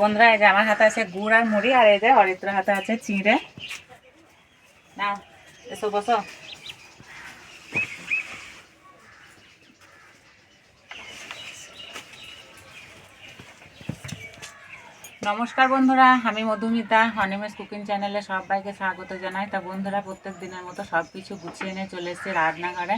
বন্ধুরা, এই যে আমার হাতে আছে গুড় আর মুড়ি, আর এই যে অরিত্র হাতে আছে চিঁড়ে। না এসো, বসো। নমস্কার বন্ধুরা, আমি মধুমিতা অনিমেষ কুকিং চ্যানেলে সবাইকে স্বাগত জানাই। তা বন্ধুরা, প্রত্যেক দিনের মতো সব কিছু গুছিয়ে নিয়ে চলে এসেছি রান্নাঘরে।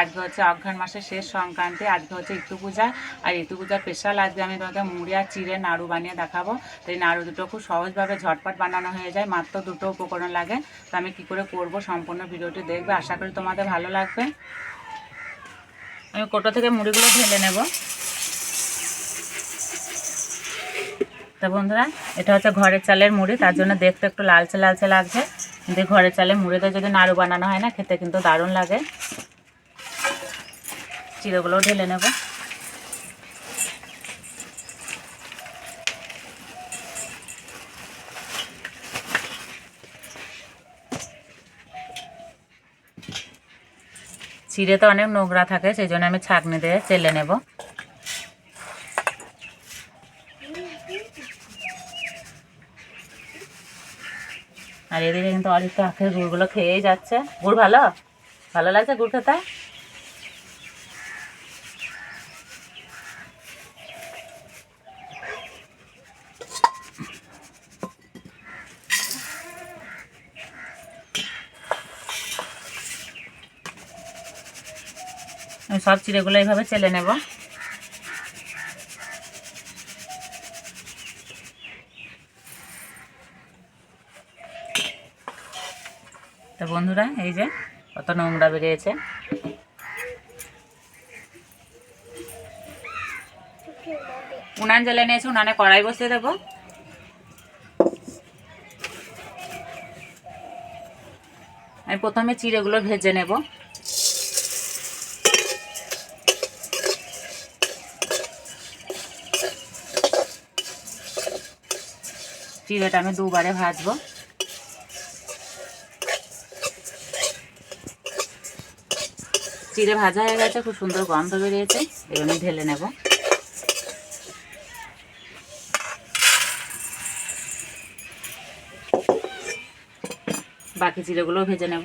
আজকে হচ্ছে অঘ্রাণ মাসের শেষ সংক্রান্তি, আজকে হচ্ছে ইতু পূজা। আর ইতু পূজার স্পেশাল আজকে আমি তোমাকে মুড়ি আর চিড়ে নাড়ু বানিয়ে দেখাবো। তো এই নাড়ু দুটো খুব সহজভাবে ঝটপট বানানো হয়ে যায়, মাত্র দুটো উপকরণ লাগে। তো আমি কি করে করব সম্পূর্ণ ভিডিওটি দেখবে, আশা করি তোমাদের ভালো লাগবে। আমি কোটো থেকে মুড়িগুলো ঢেলে নেব। তা বন্ধুরা, এটা হচ্ছে ঘরের চালের মুড়ি, তার জন্য দেখতে একটু লালচে লালচে লাগছে। কিন্তু ঘরের চালের মুড়িতে যদি নাড়ু বানানো হয় না, খেতে কিন্তু দারুণ লাগে। চিড়েগুলো ঢেলে নেব। চিড়ে তো অনেক নোংরা থাকে, সেই জন্য আমি ছাঁকনি দিয়ে চেলে নেব। আর এদিকে কিন্তু অরিত্র আখের গুড়গুলো খেয়েই যাচ্ছে। গুড় ভালো? ভালো লাগছে গুড় খেতে? সব চিড়েগুলো এইভাবে চেলে নেব। বন্ধুরা, এই যে কত নোংরা বেরিয়েছে। উনান জ্বালিয়ে নিয়েছে উনানে কড়াই বসিয়ে দেবো। আমি প্রথমে চিড়েগুলো ভেজে নেব। চিড়েটা আমি দুবারে ভাজবো। চিড়ে ভাজা হয়ে গেছে, খুব সুন্দর গন্ধ বেরিয়েছে। এগুলো ঢেলে নেব। বাকি চিড়েগুলোও ভেজে নেব।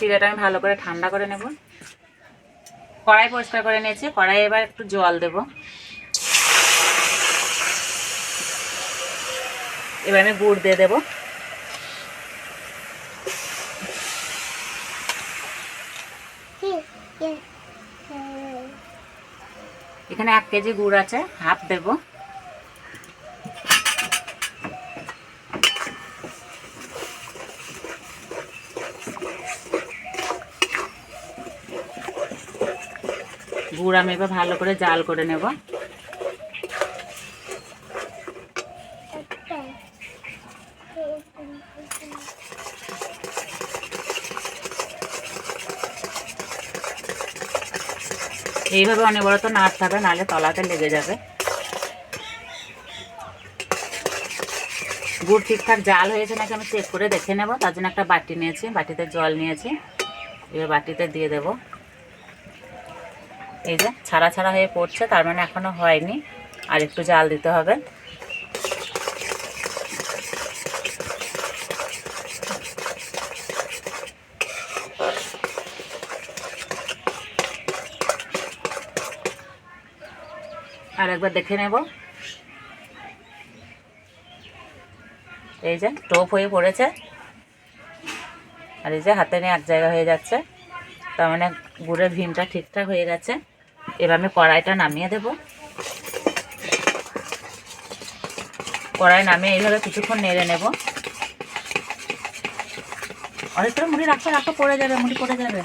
চিড়েটা আমি ভালো করে ঠান্ডা করে নেব। কড়াই পরিষ্কার করে নিয়েছি কড়াই এবার একটু জল দেব। এবার আমি গুড় দিয়ে দেব। এখানে এক কেজি গুড় আছে, হাফ দেব। গুড় আমি এবার ভালো করে জাল করে নেব। এইভাবে অনেবরত নাড়তে হবে, নাহলে তলাতে লেগে যাবে। গুড় ঠিকঠাক জাল হয়েছে নাকি আমি চেক করে দেখে নেব, তার জন্য একটা বাটি নিয়েছি, বাটিতে জল নিয়েছি, এবার বাটিতে দিয়ে দেব। এই যে ছাড়া ছাড়া হয়ে পড়ছে, তার মানে এখনও হয়নি। আর একটু জাল দিতে হবে। আর একবার দেখে নেব। এই যে টোপ হয়ে পড়েছে। আর এই যে হাতে নিয়ে এক জায়গা হয়ে যাচ্ছে। তার মানে গুড়ের ভিমটা ঠিকঠাক হয়ে গেছে। এবার আমি কড়াইটা নামিয়ে দেব। কড়াই নামিয়ে এইভাবে কিছুক্ষণ নেড়ে নেব। অনেকটা মুড়ি রাখো রাখো, পড়ে যাবে, মুড়ি পড়ে যাবে।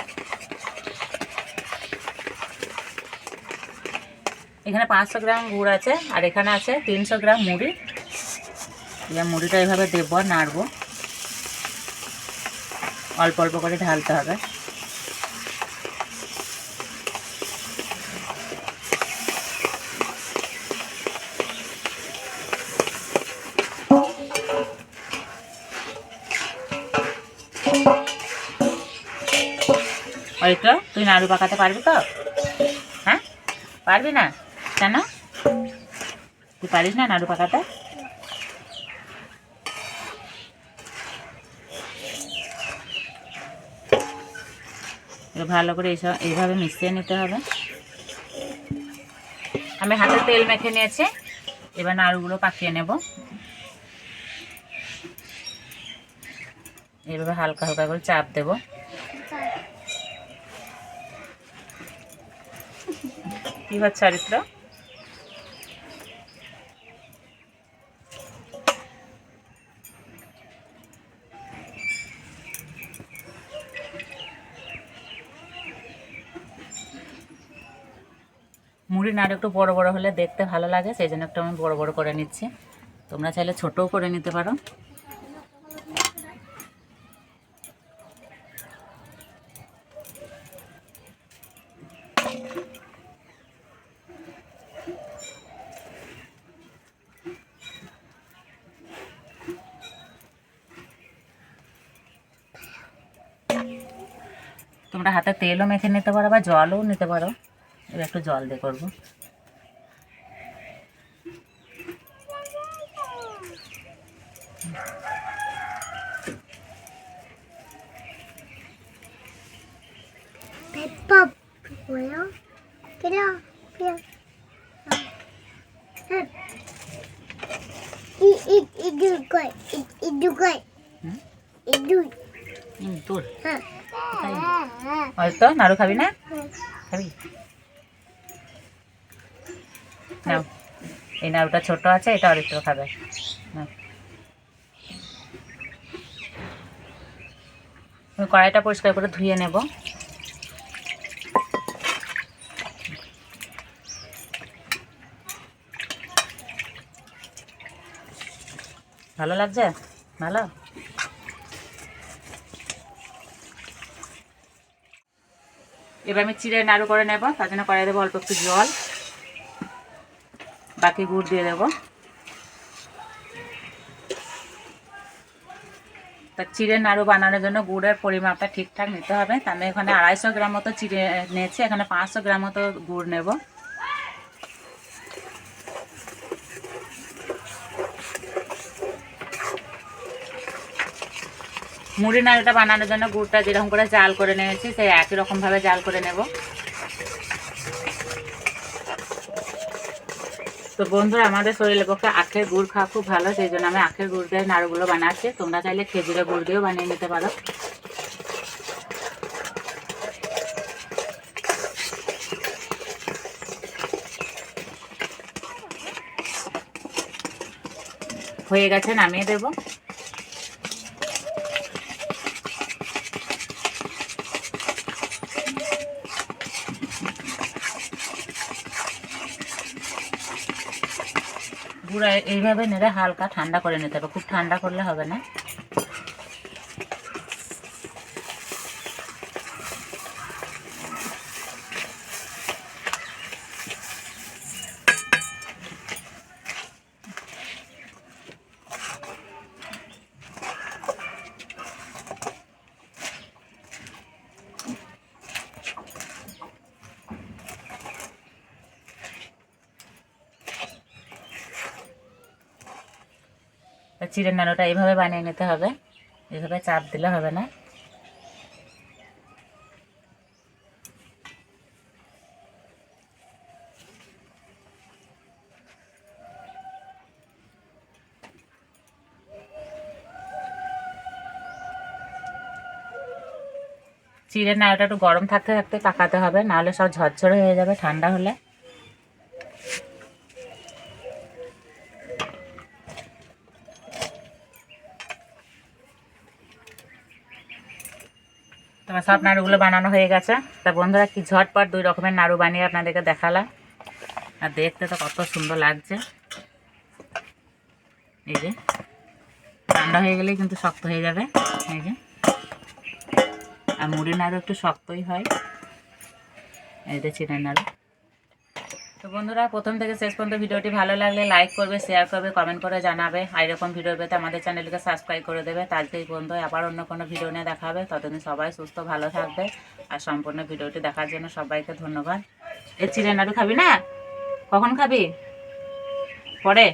এখানে পাঁচশো গ্রাম গুড় আছে, আর এখানে আছে তিনশো গ্রাম মুড়ি। এবার মুড়িটা এইভাবে দেবো নাড়বো। অল্প অল্প করে ঢালতে হবে। তো তুই নাড়ু পাকাতে পারবি তো? হ্যাঁ? পারবি না? কেন? তুই পারিস না নাড়ু পাকাতে? ভালো করে এইসব এইভাবে মিশিয়ে নিতে হবে। আমি হাতে তেল মেখে নিয়েছি, এবার নাড়ুগুলো পাকিয়ে নেব। এইভাবে হালকা হালকা করে চাপ দেব। হচ্ছে চরিত্র। মুড়ি নাড়ু একটু বড় বড় হলে দেখতে ভালো লাগে, সেই জন্য একটু আমি বড় বড় করে নিচ্ছি। তোমরা চাইলে ছোটও করে নিতে পারো। তোমরা হাতে তেলও মেখে নিতে পারো বা জলও নিতে পারো। এবার একটু জল দিয়ে করব। Du. হুম, হ্যাঁ হয়তো নাড়ু খাবি না? খাবি? নাও। এই নাড়ুটা ছোট আছে, এটা আর খাবে। আমি কড়াইটা পরিষ্কার করে ধুয়ে নেব। ভালো লাগছে? ভালো? এবার আমি চিড়ে নাড়ু করে নেব, তার জন্য কড়াই দেবো অল্প একটু জল। বাকি গুড় দিয়ে দেব। তা চিড়ে নাড়ু বানানোর জন্য গুড়ের পরিমাপটা ঠিকঠাক নিতে হবে। তা আমি এখানে আড়াইশো গ্রাম মতো চিড়ে নিয়েছি, এখানে পাঁচশো গ্রাম মতো গুড় নেব। মুড়ি নাড়ুটা বানানোর জন্য গুড়টা যেরকম করে জাল করে নিয়েছি, সেই একই রকমভাবে জাল করে নেব। তো বন্ধুরা, আমাদের শরীরের পক্ষে আখের গুড় খাওয়া খুব ভালো, সেই জন্য আমি আখের গুড় দিয়ে নাড়ুগুলো বানাচ্ছি। তোমরা চাইলে খেজুরের গুড় দিয়েও বানিয়ে নিতে পারো। হয়ে গেছে, নামিয়ে দেবো। গুঁড়া এইভাবে নেড়ে হালকা ঠান্ডা করে নিতে হবে। খুব ঠান্ডা করলে হবে না। তা চিড়ের নাড়ুটা এইভাবে বানিয়ে নিতে হবে। এইভাবে চাপ দিলে হবে না। চিড়ের নাড়ুটা একটু গরম থাকতে থাকতে পাকাতে হবে, নাহলে সব ঝরঝরে হয়ে যাবে ঠান্ডা হলে। তোমার সব নাড়ুগুলো বানানো হয়ে গেছে। তা বন্ধুরা কি ঝটপট দুই রকমের নাড়ু বানিয়ে আপনাদেরকে দেখালাম। আর দেখতে তো কত সুন্দর লাগছে। এই যে, ঠান্ডা হয়ে গেলেই কিন্তু শক্ত হয়ে যাবে। এই যে, আর মুড়ি নাড়ু একটু শক্তই হয়। এই যে চিনের নাড়ু। তো বন্ধুরা, প্রথম থেকে শেষ পর্যন্ত ভিডিওটি ভালো লাগলে লাইক করবে শেয়ার করবে কমেন্ট করে জানাবে। আর এরকম ভিডিও পেতে আমাদের চ্যানেলকে সাবস্ক্রাইব করে দেবে। তো আজকে এই বন্ধু, আবার অন্য কোনো ভিডিও নিয়ে দেখাবে ততদিন সবাই সুস্থ, ভালো থাকবে। আর সম্পূর্ণ ভিডিওটি দেখার জন্য সবাইকে ধন্যবাদ। এ চিড়ে নাড়ু খাবি না? কখন খাবি? পরে।